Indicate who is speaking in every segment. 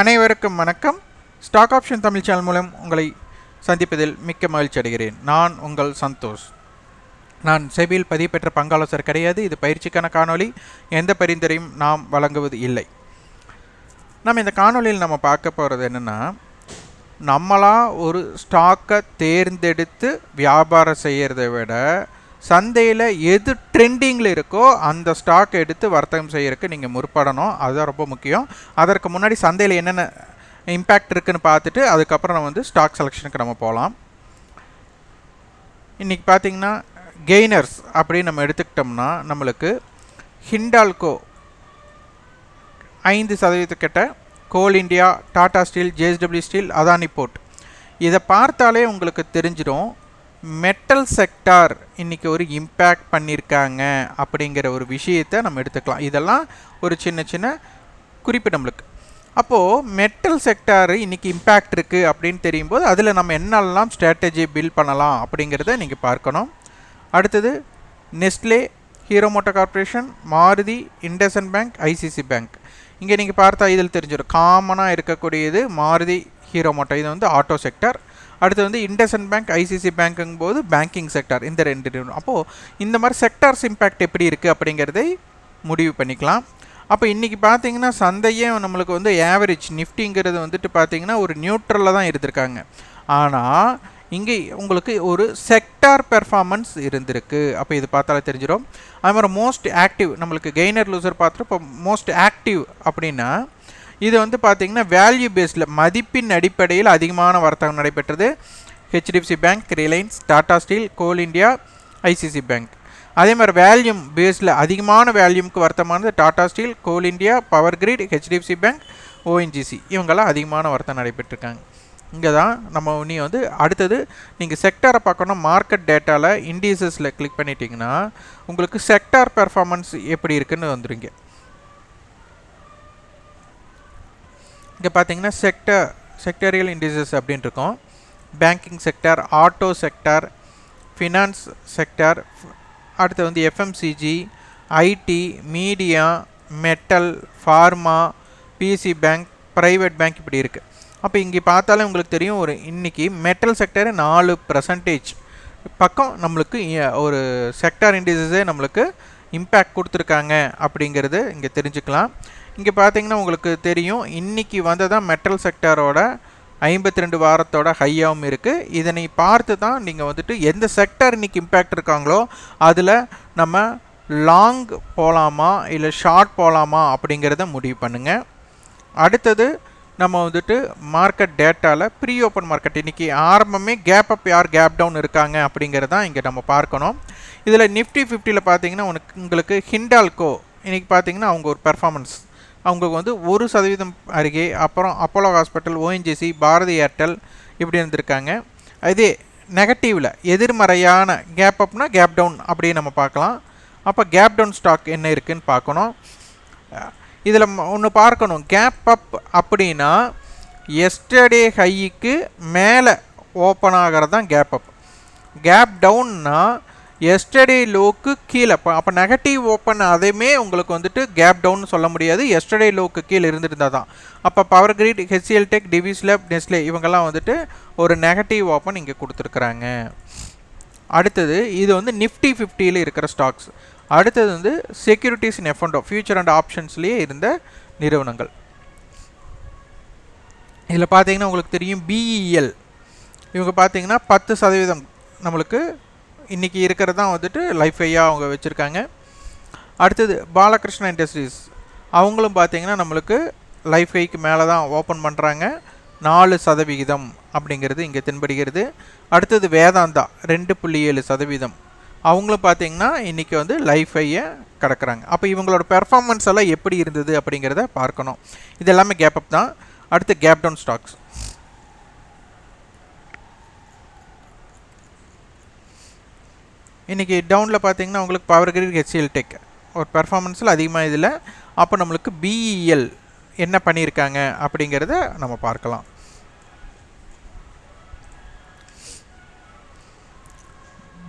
Speaker 1: அனைவருக்கும் வணக்கம். Stock option Tamil channel மூலம் உங்களை சந்திப்பதில் மிக்க மகிழ்ச்சி அடைகிறேன். நான் உங்கள் சந்தோஷ். நான் செபியில் பதிவு பெற்ற பங்காலோசர் கிடையாது. இது பயிற்சிக்கான காணொளி. எந்த பரிந்துரையும் நாம் வழங்குவது இல்லை. நம்ம இந்த காணொளியில் நம்ம பார்க்க போகிறது என்னென்னா நம்மளாக ஒரு ஸ்டாக்கை தேர்ந்தெடுத்து வியாபாரம் செய்கிறத விட சந்தையில் எது ட்ரெண்டிங்கில் இருக்கோ அந்த ஸ்டாக் எடுத்து வர்த்தகம் செய்யறதுக்கு நீங்கள் முற்படணும். அதுதான் ரொம்ப முக்கியம். அதற்கு முன்னாடி சந்தையில் என்னென்ன இம்பேக்ட் இருக்குதுன்னு பார்த்துட்டு அதுக்கப்புறம் நம்ம வந்து ஸ்டாக் செலெக்ஷனுக்கு நம்ம போகலாம். இன்றைக்கி பார்த்தீங்கன்னா கெய்னர்ஸ் அப்படின்னு நம்ம எடுத்துக்கிட்டோம்னா நம்மளுக்கு ஹிண்டால்கோ ஐந்து சதவீதக்கிட்ட Coal India Tata Steel JSW Steel Adani Port இதை பார்த்தாலே உங்களுக்கு தெரிஞ்சிடும். மெட்டல் செக்டார் இன்றைக்கி ஒரு இம்பேக்ட் பண்ணியிருக்காங்க அப்படிங்கிற ஒரு விஷயத்தை நம்ம எடுத்துக்கலாம். இதெல்லாம் ஒரு சின்ன சின்ன குறிப்பு நம்மளுக்கு. அப்போது மெட்டல் செக்டார் இன்றைக்கி இம்பேக்ட் இருக்குது அப்படின்னு தெரியும் போது அதில் நம்ம என்னெல்லாம் ஸ்ட்ராட்டஜி பில்ட் பண்ணலாம் அப்படிங்கிறத நீங்கள் பார்க்கணும். அடுத்தது Nestle Hero Moto Corporation Maruti IndusInd Bank ICICI Bank இங்கே நீங்கள் பார்த்தா இதில் தெரிஞ்சிடும் காமனாக இருக்கக்கூடியது மாருதி ஹீரோ மோட்டோ இது வந்து ஆட்டோ செக்டார் அடுத்து வந்து இண்டசன் பேங்க் ஐசிசி பேங்க்குங்கும் போது பேங்கிங் செக்டார் இந்த ரெண்டு நிறுவனம் அப்போது இந்த மாதிரி செக்டார்ஸ் இம்பேக்ட் எப்படி இருக்குது அப்படிங்கிறதை முடிவு பண்ணிக்கலாம். அப்போ இன்றைக்கி பார்த்தீங்கன்னா சந்தையே நம்மளுக்கு வந்து ஆவரேஜ் நிஃப்டிங்கிறது வந்துட்டு பார்த்தீங்கன்னா ஒரு நியூட்ரலில் தான் இருந்திருக்காங்க. ஆனால் இங்கே உங்களுக்கு ஒரு செக்டார் பெர்ஃபார்மன்ஸ் இருந்திருக்கு. அப்போ இது பார்த்தாலே தெரிஞ்சிடும். அது மாதிரி மோஸ்ட் ஆக்டிவ் நம்மளுக்கு கெய்னர் லூசர் பார்த்துட்டு இப்போ மோஸ்ட் ஆக்டிவ் அப்படின்னா இது வந்து பார்த்தீங்கன்னா வேல்யூ பேஸில் மதிப்பின் அடிப்படையில் அதிகமான வர்த்தகம் நடைபெற்றது. HDFC Bank Reliance Tata Steel Coal India ICICI Bank அதே மாதிரி வேல்யூம் பேஸில் அதிகமான வேல்யூமுக்கு வர்த்தமானது Tata Steel Coal India Power Grid HDFC Bank ONGC இவங்கெல்லாம் அதிகமான வர்த்தகம் நடைபெற்றிருக்காங்க. இங்கே தான் நம்ம இனி வந்து அடுத்தது நீங்கள் செக்டாரை பார்க்கணும். மார்க்கெட் டேட்டாவில் இண்டீசஸில் கிளிக் பண்ணிட்டீங்கன்னா உங்களுக்கு செக்டார் பெர்ஃபார்மன்ஸ் எப்படி இருக்குன்னு வந்துருங்க. இங்கே பார்த்தீங்கன்னா செக்டர் செக்டரியல் இண்டிசஸ் அப்படின்னு இருக்கும் banking sector auto sector finance sector அடுத்து வந்து FMCG IT media metal pharma PSU bank private bank இப்படி இருக்குது அப்போ இங்கே பார்த்தாலே உங்களுக்கு தெரியும் ஒரு இன்றைக்கி மெட்டல் செக்டர் நாலு பர்சன்டேஜ் பக்கம் நம்மளுக்கு ஒரு செக்டார் இண்டிசஸே நம்மளுக்கு இம்பேக்ட் கொடுத்துருக்காங்க அப்படிங்கிறது இங்கே தெரிஞ்சுக்கலாம். இங்கே பார்த்தீங்கன்னா உங்களுக்கு தெரியும். இன்றைக்கி வந்ததான் மெட்டல் செக்டாரோட ஐம்பத்தி ரெண்டு வாரத்தோட ஹையாகவும் இருக்குது இதனை பார்த்து தான் நீங்கள் வந்துட்டு எந்த செக்டார் இன்றைக்கி இம்பேக்ட் இருக்காங்களோ அதில் நம்ம லாங் போகலாமா இல்லை ஷார்ட் போகலாமா அப்படிங்கிறத முடிவு பண்ணுங்கள் அடுத்தது நம்ம வந்துட்டு மார்க்கெட் டேட்டாவில் ப்ரீ ஓப்பன் மார்க்கெட் இன்றைக்கி ஆரம்பமே கேப் அப் யார் கேப் டவுன் இருக்காங்க அப்படிங்கிறதான் இங்கே நம்ம பார்க்கணும். இதில் நிஃப்டி ஃபிஃப்டியில் பார்த்தீங்கன்னா உனக்கு உங்களுக்கு ஹிண்டால்கோ இன்றைக்கி பார்த்தீங்கன்னா அவங்க ஒரு பெர்ஃபார்மன்ஸ் அவங்களுக்கு வந்து ஒரு சதவீதம் அருகே அப்புறம் Apollo hospital ONGC Bharti Airtel இப்படி இருந்திருக்காங்க. இதே நெகட்டிவில் எதிர்மறையான கேப் அப்னா கேப் டவுன் அப்படியே நம்ம பார்க்கலாம். அப்போ கேப் டவுன் ஸ்டாக் என்ன இருக்குதுன்னு பார்க்கணும். இதில் ஒன்று பார்க்கணும். கேப் அப் அப்படின்னா எஸ்டர்டே ஹைக்கு மேலே ஓப்பன் ஆகிறது தான் கேப் அப் கேப் டவுன்னா எஸ்டர்டே லோக்கு கீழே. இப்போ அப்போ நெகட்டிவ் ஓப்பன் அதையுமே உங்களுக்கு வந்துட்டு கேப் டவுன் சொல்ல முடியாது. எஸ்டர்டே லோக்கு கீழே இருந்துருந்தால் தான் அப்போ Power Grid HCL Tech Divi's Lab Nestle இவங்கெல்லாம் வந்துட்டு ஒரு நெகட்டிவ் ஓப்பன் இங்கே கொடுத்துருக்குறாங்க. அடுத்தது இது வந்து நிஃப்டி ஃபிஃப்டியில் இருக்கிற ஸ்டாக்ஸ் அடுத்தது வந்து securities in F and O future and ஆப்ஷன்ஸ்லேயே இருந்த நிறுவனங்கள். இதில் பார்த்தீங்கன்னா உங்களுக்கு தெரியும் பிஇஎல் இவங்க பார்த்தீங்கன்னா பத்து சதவீதம் நம்மளுக்கு இன்றைக்கி இருக்கிறது தான் வந்துட்டு லைஃப் அவங்க வச்சுருக்காங்க. அடுத்தது பாலகிருஷ்ணா இண்டஸ்ட்ரீஸ் அவங்களும் பார்த்தீங்கன்னா நம்மளுக்கு லைஃப் ஐக்கு மேலே தான் ஓப்பன் பண்ணுறாங்க நாலு சதவிகிதம் அப்படிங்கிறது இங்கே தென்படுகிறது. அடுத்தது வேதாந்தா ரெண்டு புள்ளி ஏழு சதவீதம். அவங்களும் பார்த்தீங்கன்னா இன்றைக்கி வந்து லைஃப் ஐயை கடக்கிறாங்க. அப்போ இவங்களோட பெர்ஃபார்மன்ஸ் எல்லாம் எப்படி இருந்தது அப்படிங்கிறத பார்க்கணும். இது எல்லாமே கேப் அப் தான். அடுத்து கேப் டவுன் ஸ்டாக்ஸ் இன்றைக்கி டவுனில் பார்த்தீங்கன்னா உங்களுக்கு பவர் கிரிட் ஹெச்சிஎல் டெக் ஒரு பெர்ஃபார்மன்ஸில் அதிகமாக இதில். அப்போ நம்மளுக்கு பிஇஎல் என்ன பண்ணியிருக்காங்க அப்படிங்கிறத நம்ம பார்க்கலாம்.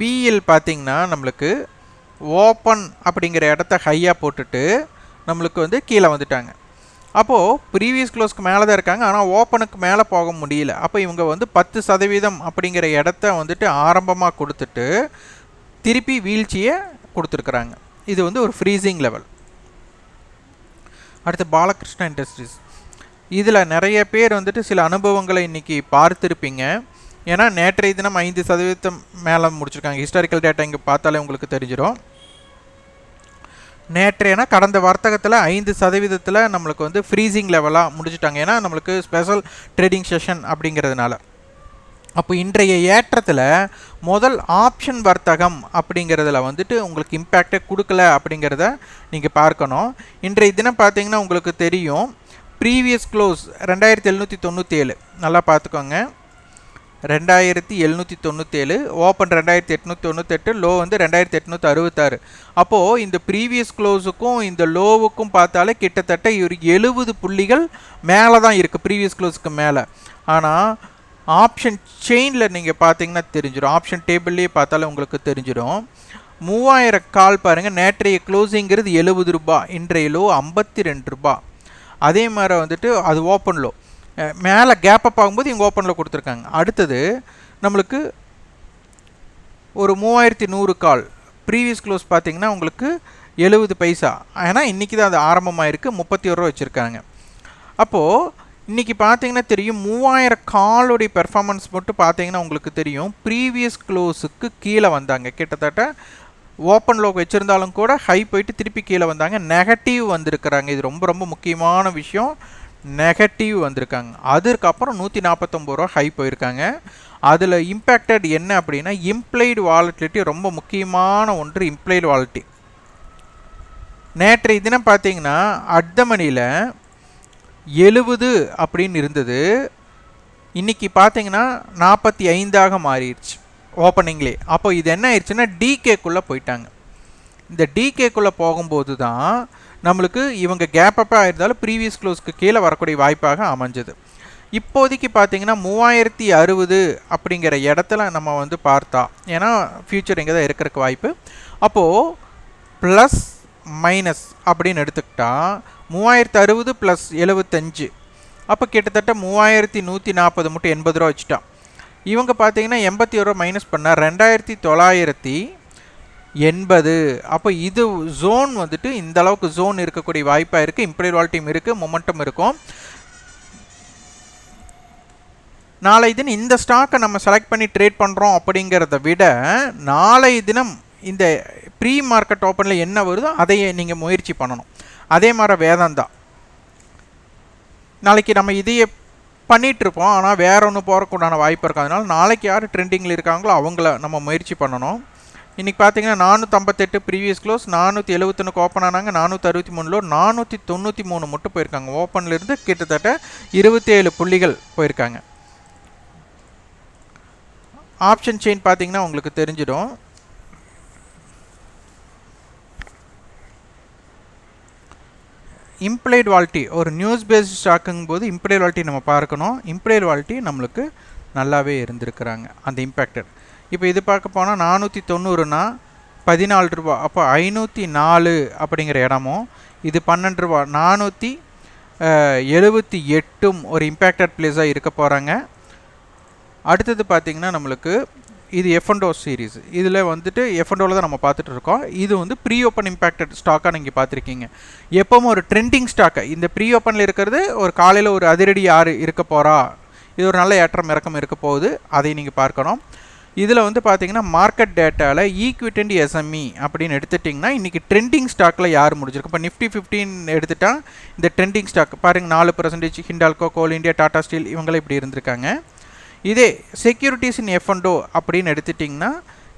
Speaker 1: பிஇஎல் பார்த்திங்கன்னா நம்மளுக்கு ஓப்பன் அப்படிங்கிற இடத்த ஹையாக போட்டுட்டு நம்மளுக்கு வந்து கீழே வந்துட்டாங்க. அப்போது ப்ரீவியஸ் க்ளோஸ்க்கு மேலே தான் இருக்காங்க. ஆனால் ஓப்பனுக்கு மேலே போக முடியல. அப்போ இவங்க வந்து பத்து சதவீதம் அப்படிங்கிற இடத்த வந்துட்டு ஆரம்பமாக கொடுத்துட்டு திருப்பி வீழ்ச்சியை கொடுத்துருக்குறாங்க. இது வந்து ஒரு ஃப்ரீசிங் லெவல் அடுத்து பாலகிருஷ்ணா இண்டஸ்ட்ரீஸ் இதில் நிறைய பேர் வந்துட்டு சில அனுபவங்களை இன்றைக்கி பார்த்துருப்பீங்க. ஏன்னா நேற்றைய தினம் ஐந்து சதவீதம் மேலே முடிச்சிருக்காங்க. ஹிஸ்டாரிக்கல் டேட்டா இங்கே பார்த்தாலே உங்களுக்கு தெரிஞ்சிடும் நேற்றையனா கடந்த வர்த்தகத்தில் ஐந்து சதவீதத்தில் நம்மளுக்கு வந்து ஃப்ரீசிங் லெவலாக முடிச்சுட்டாங்க. ஏன்னா நம்மளுக்கு ஸ்பெஷல் ட்ரேடிங் செஷன் அப்படிங்கிறதுனால. அப்போ இன்றைய ஏற்றத்தில் முதல் ஆப்ஷன் வர்த்தகம் அப்படிங்கிறதுல வந்துட்டு உங்களுக்கு இம்பேக்டே கொடுக்கல அப்படிங்கிறத நீங்கள் பார்க்கணும். இன்றைய தினம் பார்த்தீங்கன்னா உங்களுக்கு தெரியும். ப்ரீவியஸ் க்ளோஸ் ரெண்டாயிரத்தி எழுநூற்றி தொண்ணூற்றி ஏழு நல்லா பார்த்துக்கோங்க. ரெண்டாயிரத்தி எழுநூற்றி தொண்ணூற்றேழு ஓப்பன் ரெண்டாயிரத்தி எட்நூற்றி தொண்ணூத்தெட்டு லோ வந்து ரெண்டாயிரத்தி எட்நூற்றி அறுபத்தாறு. அப்போது இந்த ப்ரீவியஸ் க்ளோஸுக்கும் இந்த லோவுக்கும் பார்த்தாலே கிட்டத்தட்ட ஒரு எழுபது புள்ளிகள் மேலே தான் இருக்குது ப்ரீவியஸ் க்ளோஸுக்கு மேலே. ஆனால் ஆப்ஷன் செயினில் நீங்கள் பார்த்தீங்கன்னா தெரிஞ்சிடும் ஆப்ஷன் டேபிள்லேயே பார்த்தாலே உங்களுக்கு தெரிஞ்சிடும் மூவாயிரம் கால் பாருங்கள் நேற்றைய க்ளோஸிங்கிறது எழுபது ரூபா இன்றைய லோ ஐம்பத்தி ரெண்டு ரூபா அதே மாதிரி வந்துட்டு அது ஓப்பன் லோ மேலே கேப் அப் ஆகும்போது இங்கே ஓப்பனில் கொடுத்துருக்காங்க. அடுத்தது நம்மளுக்கு ஒரு மூவாயிரத்தி நூறு கால் ப்ரீவியஸ் க்ளோஸ் பார்த்தீங்கன்னா உங்களுக்கு எழுபது பைசா. ஏன்னா இன்றைக்கி தான் அது ஆரம்பமாக முப்பத்தி ஒரு ரூபா வச்சுருக்காங்க. அப்போது இன்றைக்கி பார்த்தீங்கன்னா தெரியும் மூவாயிரம் காலோடைய பெர்ஃபார்மன்ஸ் மட்டும் பார்த்தீங்கன்னா உங்களுக்கு தெரியும். ப்ரீவியஸ் க்ளோஸுக்கு கீழே வந்தாங்க. கிட்டத்தட்ட ஓப்பன் லோக் வச்சுருந்தாலும் கூட ஹை போயிட்டு திருப்பி கீழே வந்தாங்க. நெகட்டிவ் வந்திருக்கிறாங்க. இது ரொம்ப ரொம்ப முக்கியமான விஷயம். நெகட்டிவ் வந்திருக்காங்க. அதுக்கப்புறம் நூற்றி நாற்பத்தொம்பது ரூபா ஹை போயிருக்காங்க. அதில் இம்பேக்டட் என்ன அப்படின்னா இம்ப்ளைடு வாலட்டிலிட்டி ரொம்ப முக்கியமான ஒன்று இம்ப்ளைடு வாலட்டி நேற்றைய தினம் பார்த்தீங்கன்னா அட்டமணியில் எழுபது அப்படின்னு இருந்தது. இன்றைக்கி பார்த்தீங்கன்னா நாற்பத்தி ஐந்தாக மாறிடுச்சு ஓப்பனிங்லே அப்போ இது என்ன ஆயிடுச்சுன்னா டிகேக்குள்ளே போயிட்டாங்க. இந்த டிகேக்குள்ளே போகும்போது தான் நம்மளுக்கு இவங்க கேப்பப்பாக இருந்தாலும் ப்ரீவியஸ் க்ளோஸ்க்கு கீழே வரக்கூடிய வாய்ப்பாக அமைஞ்சது. இப்போதைக்கு பார்த்தீங்கன்னா மூவாயிரத்தி அறுபது அப்படிங்கிற இடத்துல நம்ம வந்து பார்த்தா ஏன்னா ஃப்யூச்சர் இங்கே தான் இருக்கிறதுக்கு வாய்ப்பு. அப்போது ப்ளஸ் மைனஸ் அப்படின்னு எடுத்துக்கிட்டால் மூவாயிரத்து அறுபது ப்ளஸ் எழுபத்தஞ்சு. அப்போ கிட்டத்தட்ட மூவாயிரத்தி நூற்றி நாற்பது மட்டும் எண்பது ரூபா வச்சுட்டான். இவங்க பார்த்தீங்கன்னா எண்பத்தி ஒரு ரூபா மைனஸ் பண்ணால் ரெண்டாயிரத்தி தொள்ளாயிரத்தி எண்பது. அப்போ இது ஜோன் வந்துட்டு இந்த அளவுக்கு ஜோன் இருக்கக்கூடிய வாய்ப்பாக இருக்குது இம்ப்ரூவ் வால்டியும் இருக்குது மொமெண்டம் இருக்கும். நாளை தினம் இந்த ஸ்டாக்கை நம்ம செலக்ட் பண்ணி ட்ரேட் பண்ணுறோம் அப்படிங்கிறத விட நாளை தினம் இந்த ப்ரீ மார்க்கெட் ஓப்பனில் என்ன வருதோ அதையே நீங்கள் முயற்சி பண்ணணும். அதே மாதிரி வேதாந்தா. நாளைக்கு நம்ம இதையே பண்ணிகிட்ருப்போம் ஆனால் வேற ஒன்று போகிறக்குண்டான வாய்ப்பு இருக்கும் அதனால் நாளைக்கு யார் ட்ரெண்டிங்கில் இருக்காங்களோ அவங்கள நம்ம முயற்சி பண்ணணும். இன்றைக்கி பார்த்தீங்கன்னா நானூற்றம்பத்தெட்டு ப்ரீவியஸ் க்ளோஸ் நானூற்றி எழுபத்தொன்னுக்கு ஓப்பன் ஆனாங்க. நானூற்றி அறுபத்தி மூணில் நானூற்றி தொண்ணூற்றி மூணு மட்டும் போயிருக்காங்க. ஓப்பன்லேருந்து கிட்டத்தட்ட இருபத்தி ஏழு புள்ளிகள் போயிருக்காங்க. ஆப்ஷன் செயின் பார்த்தீங்கன்னா உங்களுக்கு தெரிஞ்சிடும். இம்ப்ளைட் வால்ட்டி ஒரு நியூஸ் பேஸ்ட் ஸ்டாக்குங்கும் போது இம்ப்ளைட் வால்ட்டி நம்ம பார்க்கணும். இம்ப்ளைட் வால்ட்டி நம்மளுக்கு நல்லாவே இருந்திருக்கிறாங்க. அந்த இம்பேக்டட் இப்போ இது பார்க்க போனால் நானூற்றி தொண்ணூறுனா பதினாலு ரூபா அப்போ ஐநூற்றி நாலு அப்படிங்கிற இடமும் இது பன்னெண்டு ரூபா நானூற்றி எழுபத்தி எட்டும் ஒரு இம்பேக்டட் பிளேஸாக இருக்க போகிறாங்க அடுத்தது பார்த்திங்கன்னா நம்மளுக்கு இது எஃப்என்டோ சீரீஸ் இதில் வந்துட்டு எஃப்என்டோவில் தான் நம்ம பார்த்துட்டு இருக்கோம். இது வந்து ப்ரீ ஓப்பன் இம்பேக்டட் ஸ்டாக்காக நீங்கள் பார்த்துருக்கீங்க. எப்பவும் ஒரு ட்ரெண்டிங் ஸ்டாக்கை இந்த ப்ரீ ஓப்பனில் இருக்கிறது ஒரு காலையில் ஒரு அதிரடி யார் இருக்க போகிறா இது ஒரு நல்ல ஏற்றம் இறக்கம் இருக்க போகுது. அதை நீங்கள் பார்க்கணும். இதில் வந்து பார்த்தீங்கன்னா மார்க்கெட் டேட்டாவில் ஈக்விட்டண்ட் எஸ்எம்இ அப்படின்னு எடுத்துட்டிங்கன்னா இன்றைக்கி ட்ரெண்டிங் ஸ்டாக்கில் யார் முடிஞ்சிருக்கு? இப்போ நிஃப்டி ஃபிஃப்டின் எடுத்துட்டால் இந்த ட்ரெண்டிங் ஸ்டாக் பாருங்கள் நாலு percentage Hindalco Coal India Tata Steel இவங்களே இப்படி இருந்திருக்காங்க. இதே செக்யூரிட்டிஸ் இன் எஃப்என்டோ அப்படின்னு எடுத்துட்டிங்கன்னா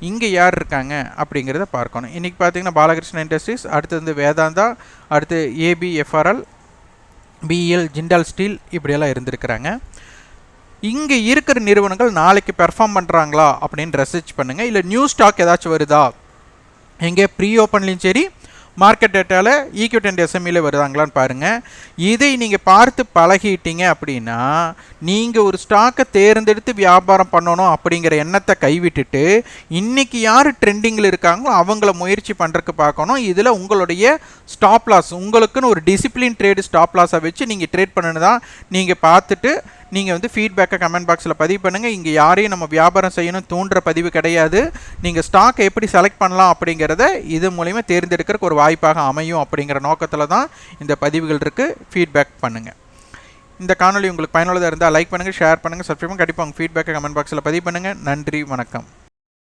Speaker 1: இங்கே யார் இருக்காங்க அப்படிங்கிறத பார்க்கணும். இன்றைக்கி பார்த்தீங்கன்னா பாலகிருஷ்ணன் இண்டஸ்ட்ரீஸ் அடுத்து வந்து வேதாந்தா அடுத்து AB FRL PL Jindal Steel இப்படியெல்லாம் இருந்திருக்கிறாங்க. இங்கே இருக்கிற நிறுவனங்கள் நாளைக்கு பெர்ஃபார்ம் பண்ணுறாங்களா அப்படின்னு ரெசர்ச் பண்ணுங்கள் இல்லை நியூ ஸ்டாக் ஏதாச்சும் வருதா? எங்கே ப்ரீ ஓப்பன்லேயும் சரி மார்க்கெட் டேட்டாவில் ஈக்யூட் அண்ட் எஸ்எம்இல வருதாங்களான்னு பாருங்கள் இதை நீங்கள் பார்த்து பழகிட்டீங்க அப்படின்னா நீங்கள் ஒரு ஸ்டாக்கை தேர்ந்தெடுத்து வியாபாரம் பண்ணணும் அப்படிங்கிற எண்ணத்தை கைவிட்டுட்டு இன்றைக்கி யார் ட்ரெண்டிங்கில் இருக்காங்களோ அவங்கள முயற்சி பண்ணுறதுக்கு பார்க்கணும். இதில் உங்களுடைய ஸ்டாப் லாஸ் உங்களுக்குன்னு ஒரு டிசிப்ளின் ட்ரேடு ஸ்டாப் லாஸை வச்சு நீங்கள் ட்ரேட் பண்ணணும் தான் நீங்கள் பார்த்துட்டு நீங்கள் வந்து ஃபீட்பேக்கை கமெண்ட் பாக்ஸில் பதிவு பண்ணுங்கள் இங்கே யாரையும் நம்ம வியாபாரம் செய்யணும் தூண்டுற பதிவு கிடையாது. நீங்கள் ஸ்டாக்கை எப்படி செலக்ட் பண்ணலாம் அப்படிங்கிறத இது மூலிமா தேர்ந்தெடுக்கிறதுக்கு ஒரு வாய்ப்பாக அமையும் அப்படிங்கிற நோக்கத்தில் தான் இந்த பதிவுகள் இருக்குது ஃபீட்பேக் பண்ணுங்கள் இந்த காணொலி உங்களுக்கு பயனுள்ளதாக இருந்தால் லைக் பண்ணுங்கள் ஷேர் பண்ணுங்கள் சப்ஸ்கிரைப் கண்டிப்பாக உங்கள் ஃபீட்பேக்கை கமெண்ட் பாக்ஸில் பதிவு பண்ணுங்கள் நன்றி வணக்கம்.